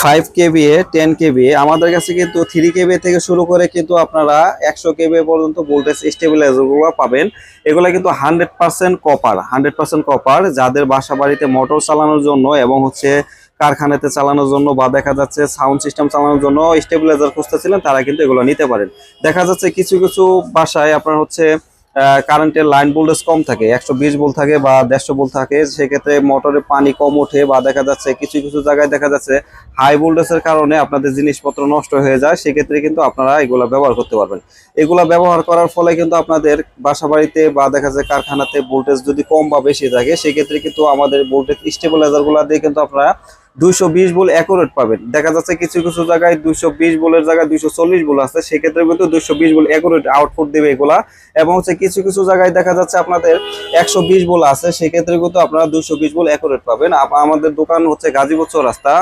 Five KB ten কেবি আমাদের কাছে কিন্তু থ্রি কেবি থেকে শুরু করে কিন্তু আপনারা একশো কেবি পর্যন্ত ভোল্টেজ স্টেবিলাইজারগুলো পাবেন। এগুলো কিন্তু hundred percent copper hundred percent copper যাদের বাসা বাড়িতে মোটর চালানোর জন্য এবং হচ্ছে কারখানাতে চালানোর জন্য বা দেখা যাচ্ছে সাউন্ড সিস্টেম চালানোর জন্য স্টেবিলাইজার খুঁজতেছিলেন, তারা কিন্তু এগুলো নিতে পারেন। দেখা যাচ্ছে কিছু কিছু বাসায় আপনার হচ্ছে কারেন্টের লাইন ভোল্টেজ কম থাকে, একশো বিশ ভোল্ট থাকে বা দেড়শো ভোল্ট থাকে, সেক্ষেত্রে মোটরে পানি কম ওঠে বা দেখা যাচ্ছে কিছু কিছু জায়গায় দেখা যাচ্ছে হাই ভোল্টেজের কারণে আপনাদের জিনিসপত্র নষ্ট হয়ে যায়, সেক্ষেত্রে কিন্তু আপনারা এগুলো ব্যবহার করতে পারবেন। এগুলো ব্যবহার করার ফলে কিন্তু আপনাদের বাসা বাড়িতে বা দেখা যায় কারখানাতে ভোল্টেজ যদি কম বা বেশি থাকে, সেক্ষেত্রে কিন্তু আমাদের ভোল্টেজ স্টেবিলাইজারগুলা দিয়ে কিন্তু আপনারা দুইশো বিশ বল অ্যাকুরেট পাবেন। দেখা যাচ্ছে কিছু কিছু জায়গায় দুইশো বিশ বলের জায়গায় দুইশো চল্লিশ বল আছে, সেক্ষেত্রে কিন্তু দুইশো বিশ বল অ্যাকুরেট আউটপুট দেবে এগুলা। এবং হচ্ছে কিছু কিছু জায়গায় দেখা যাচ্ছে আপনাদের একশো বিশ বল আছে, সেক্ষেত্রে কিন্তু আপনারা দুইশো বিশ বল অ্যাকুরেট পাবেন। আমাদের দোকান হচ্ছে গাজীপুর রাস্তা